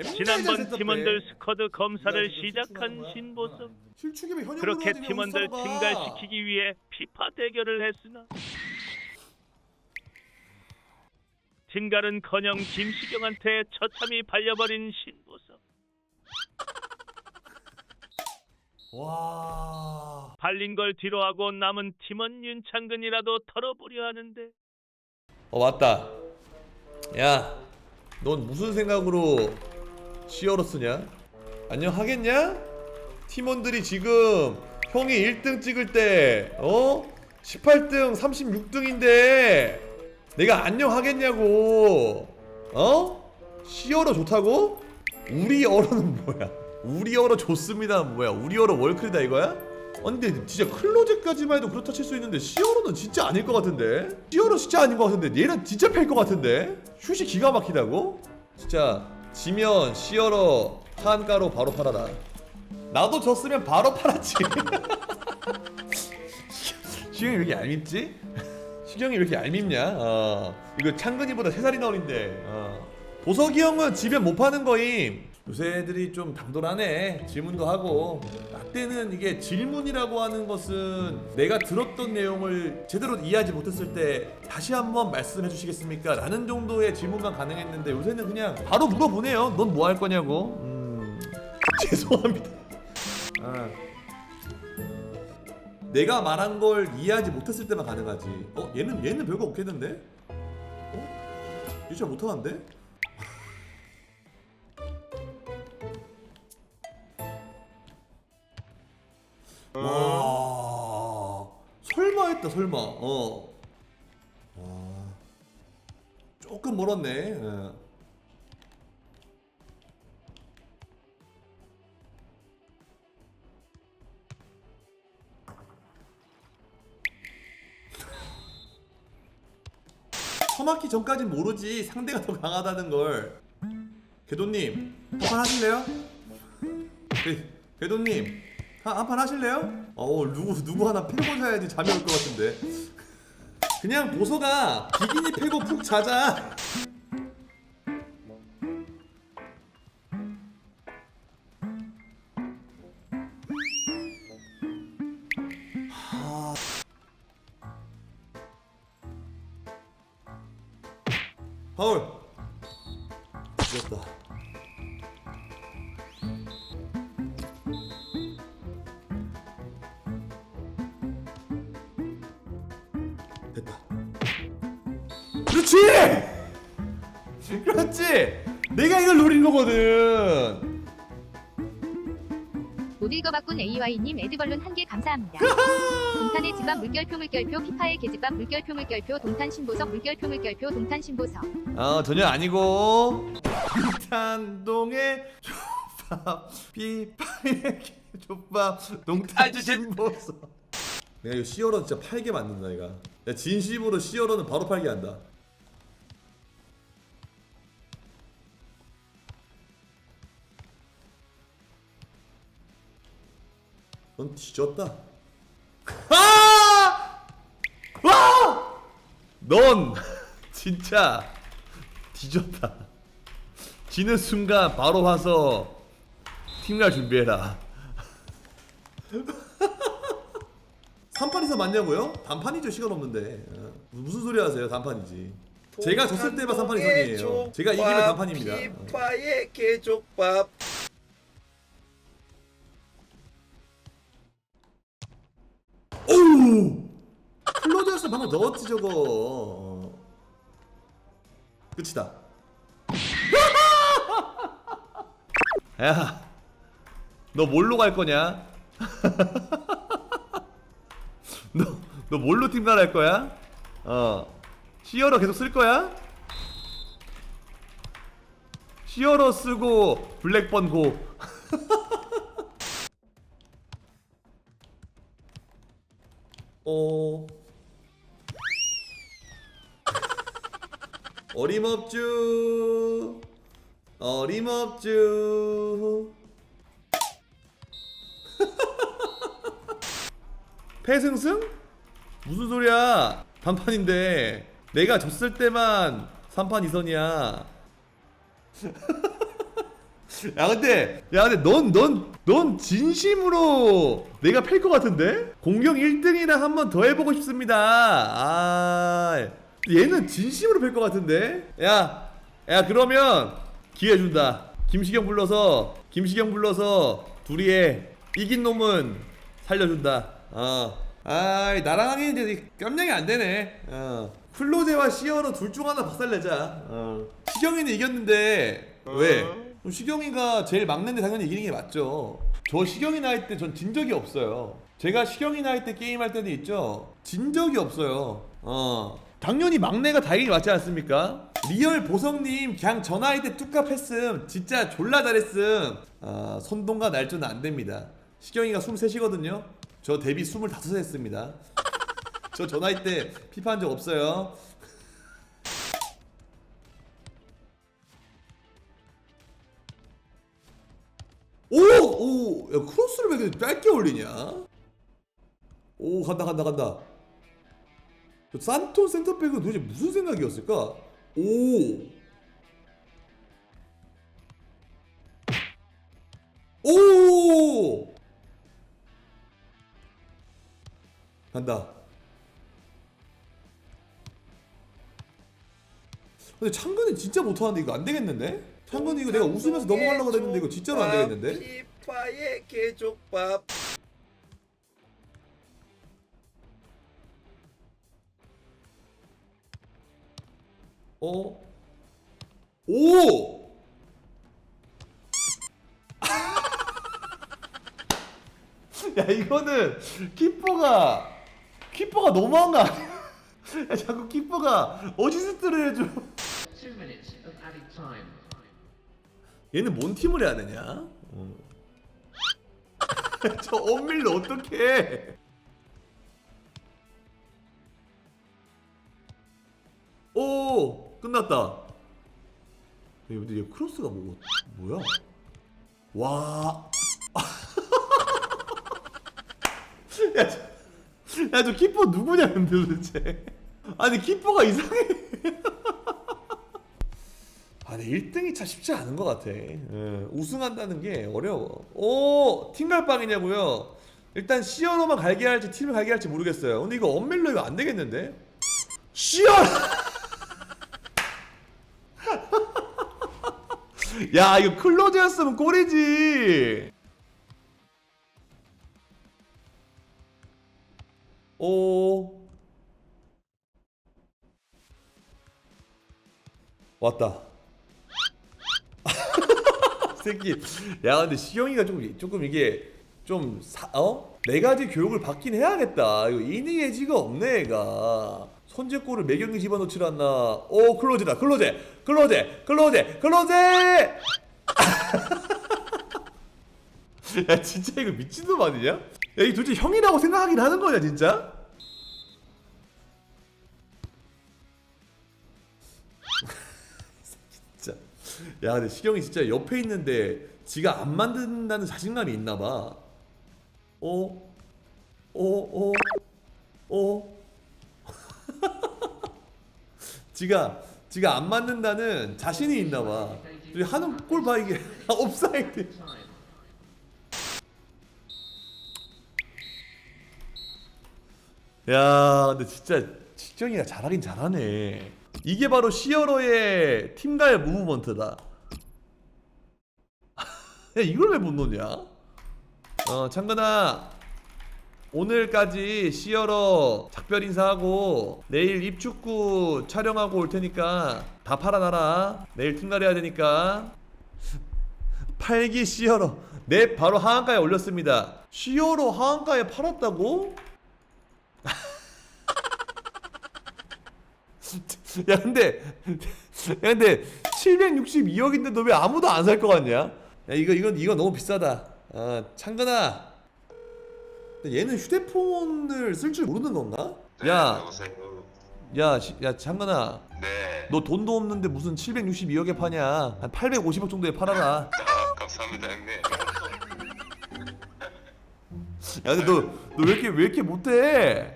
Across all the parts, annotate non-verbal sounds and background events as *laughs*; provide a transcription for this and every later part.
지난번 팀원들 스쿼드 검사를 시작한 실축이면 현역으로 그렇게 팀원들. 증가시키기 위해 피파 대결을 했으나 진갈은커녕 김시경한테 처참히 발려버린 신보석 *laughs* 와. 발린 걸 뒤로하고 남은 팀원 윤창근이라도 털어보려 하는데 어 맞다. 야, 넌 무슨 생각으로 시어로 쓰냐? 안녕 하겠냐? 팀원들이 지금 형이 1등 찍을 때 어? 18등 36등인데 내가 안녕 하겠냐고 어? 시어로 좋다고? 우리 어로는 뭐야? 우리 어로 좋습니다 뭐야? 우리 어로 월클이다 이거야? 아, 근데 진짜 클로젯까지만 해도 그렇다 칠 수 있는데 시어로는 진짜 아닐 것 같은데 시어로 진짜 아닌 것 같은데 얘는 진짜 팰 것 같은데 슛이 기가 막히다고? 진짜 지면 시어로 한가로 바로 팔아라 나도 졌으면 바로 팔았지 *laughs* 시경이 왜 이렇게 얄밉지? 시경이 왜 이렇게 얄밉냐? 어. 이거 창근이보다 3살이나 어린데 어. 보석이 형은 집엔 못 파는 거임 요새 애들이 좀 당돌하네 질문도 하고 나 때는 이게 질문이라고 하는 것은 내가 들었던 내용을 제대로 이해하지 못했을 때 다시 한번 말씀해 주시겠습니까? 라는 정도의 질문만 가능했는데 요새는 그냥 바로 물어보네요 넌 뭐 할 거냐고 음... *laughs* 죄송합니다 아. 내가 말한 걸 이해하지 못했을 때만 가능하지. 어, 얘는 얘는 별거 없겠는데? 어? 얘잘 못하는데? 와, 설마 했다 설마. 어. 와, 조금 멀었네. 예. 처맞기 전까진 모르지 상대가 더 강하다는 걸 궤도님 한판 하실래요? 궤, 궤도님 한 판 하실래요? 어 누구 누구 하나 패고 자야지 잠이 올 것 같은데. 그냥 보소가 비기니 패고 푹 자자. 파울 됐다. 그렇지! 그렇지! 내가 이걸 노린 거거든. 못 읽어봤군 AY님. 에드벌룬 한 개 감사합니다. *laughs* 동탄의 집안 물결표 물결표 피파의 계집밥 물결표 물결표 동탄 신보석 물결표 물결표 동탄 신보석. 어 전혀 아니고. 탄동의 족밥 비파의 족밥 농탄 신보서 내가 이거 시어로 진짜 팔게 만든다 내가 야 진심으로 시어로는 바로 팔게 한다 넌 뒤졌다 *laughs* 아! 와! 넌 *laughs* 진짜 뒤졌다. 지는 순간 바로 와서 팀갈 준비해라. 3판에서 맞냐고요? 단판이죠 시간 없는데. 어, 무슨 소리 하세요 단판이지? 제가 졌을 때만 3판 이선이에요. 제가 이기면 단판입니다. 어. 피파의 개족밥. 오우! 클로저스 방금 넣었지 저거. 어. 끝이다. *laughs* 야 너 뭘로 갈 거냐 *laughs* 너, 너 뭘로 팀갈 할 거야? 어. 시어로 계속 쓸 거야? 시어로 쓰고 블랙번 고. *laughs* 어. 어림없쥬. 어림없쥬 패승승? 무슨 소리야 단판인데 내가 졌을 때만 3판 2선이야 *laughs* 야 근데 야 근데 넌 넌 넌 진심으로 내가 팰 것 같은데? 공격 1등이랑 한번 더 해보고 싶습니다. 아 얘는 진심으로 팰 것 같은데? 야, 야 그러면 기회 준다. 김시경 불러서 김시경 불러서 둘이 해. 이긴 놈은 살려준다. 어. 아 나랑 이제 깜냥이 안 되네. 어. 클로제와 시어로 둘 중 하나 박살내자. 어. 시경이는 이겼는데 왜? 그럼 시경이가 제일 막내인데 당연히 이기는 게 맞죠. 저 시경이 나이 때 전 진 적이 없어요. 제가 시경이 나이 때 게임할 때도 있죠. 진 적이 없어요. 어. 당연히 막내가 다행히 맞지 않습니까? 리얼 보성님 그냥 저 나이 때 뚝갑 했음 진짜 졸라 잘했음 아 손동과 날조는 안 됩니다 시경이가 23이거든요 저 데뷔 25 했습니다 저 저 나이 때 피파 한 적 없어요 오! 오! 야 크로스를 왜 이렇게 짧게 올리냐? 오 간다 간다 간다 저 산톤 센터백은 도대체 무슨 생각이었을까? 오! 오! 간다 근데 창근이 진짜 못하는데 이거 안 되겠는데? 창근이 이거 내가 웃으면서 넘어가려고 했는데 이거 진짜로 안 되겠는데? 피파의 개족밥. 어? 오! *laughs* 야 이거는 키퍼가 키퍼가 너무한 거 아니야? 야 *laughs* 자꾸 키퍼가 어시스트를 해줘 Two minutes of added time. 얘는 뭔 팀을 해야 되냐? 어. *laughs* 저 엄밀로 어떡해 오 끝났다 야, 근데 얘 크로스가 뭐 뭐야? 와 *laughs* 야, 저, 야, 저 키퍼 누구냐, 근데 도대체. 아니, 키퍼가 이상해. *laughs* 아, 근데 1등이 참 쉽지 않은 것 같아. 예, 우승한다는 게 어려워. 오, 팀갈빵이냐고요? 일단 시어로만 갈게 할지 팀을 갈게 할지 모르겠어요. 근데 이거 엄밀로 이거 안 되겠는데? 시어! *laughs* 야, 이거 클로즈였으면 꼴이지. 오. 왔다. *laughs* 새끼. 야, 근데 시경이가 좀 조금 이게 좀 사, 어? 네 가지 교육을 받긴 해야겠다. 이거 이니 예지가 없네, 얘가. 선제골을 매경이 집어넣질 않나. 오, 클로제다. 클로제. 클로제. 클로제. 클로제! *laughs* 야, 진짜 이거 미친놈 아니냐? 야, 이 도대체 형이라고 생각하긴 하는 거냐, 진짜? *laughs* 진짜. 야, 근데 시경이 진짜 옆에 있는데 지가 안 만든다는 자신감이 있나 봐. 어? 어? 어? 어? *laughs* 지가 지가 안 맞는다는 자신이 있나 봐. 저기 하는 꼴봐 이게 *laughs* 옵사이드. 야, 근데 진짜 직정이가 잘하긴 잘하네. 이게 바로 시어러의 팀가의 무브먼트다. 야, *laughs* 이걸 왜못 넣냐? 어, 창근아. 오늘까지 시어러 작별 인사하고 내일 입축구 촬영하고 올 테니까 다 팔아놔라. 내일 팀가리 해야 되니까. 팔기 시어러. 네, 바로 하한가에 올렸습니다. 시어러 하한가에 팔았다고? *laughs* 야 근데 야 근데 762억인데 너 왜 아무도 안 살 것 같냐? 야 이거 이건 이거 너무 비싸다. 아 창근아. 근데 얘는 휴대폰을 쓸 줄 모르는 건가? 야, 여보세요. 야, 시- 야 창근아. 네. 너 돈도 없는데 무슨 762억에 파냐? 한 850억 정도에 팔아라. 아, 감사합니다, 형님. 야 근데 너 너 왜 이렇게 왜 이렇게 못해?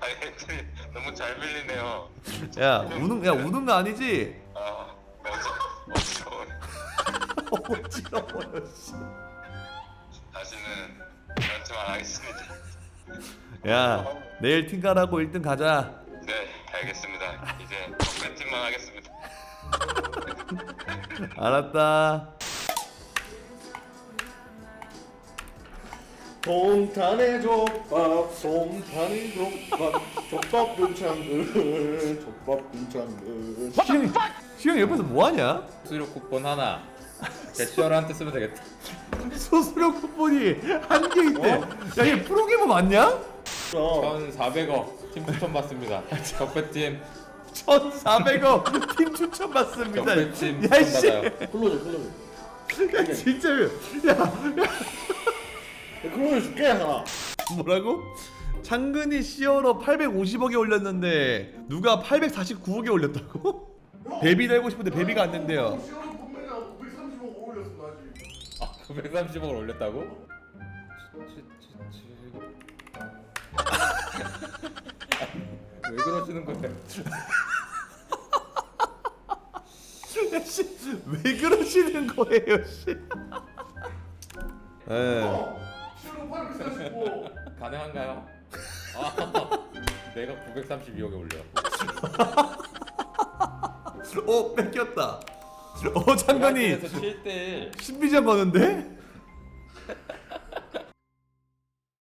아니, 형님, 너무 잘 밀리네요. 야 우는 야 우는 거 아니지? 아, 엄청. *laughs* 어지러워요 씨. 다시는 저한테만 하겠습니다. 야 내일 팀 가라고 1등 가자 네, 알겠습니다. 이제 덕배팀만 하겠습니다. *laughs* 알았다 동탄의 족밥 동탄의 족밥 족밥 분창근 족밥 분창근 시영 시영 옆에서 뭐 하냐? 수수료 쿠폰 하나. 제시어한테 쓰면 되겠다. *laughs* 수수료 쿠폰이 한 개 있대. 야 얘 프로게이머 맞냐? 1,400억 팀 추천 받습니다. 적배팀. 1,400억 팀 추천 받습니다. 적배팀 야씨. 받아요. 클로즈 클로즈 진짜 야클 로즈 줄게 하나 뭐라고? 창근이 시어로 850억에 올렸는데 누가 849억에 올렸다고? 베비 달고 싶은데 베비가 안 된대요 아 930억을 올렸다고? 치, 치, 치. 왜 그러시는 거예요? *laughs* 야 씨 왜 그러시는 거예요 씨 에. 가능한가요? 아, *laughs* 내가 932억에 올려. 어 뺏겼다. 어 창근이 7대 1 신비전 거는데?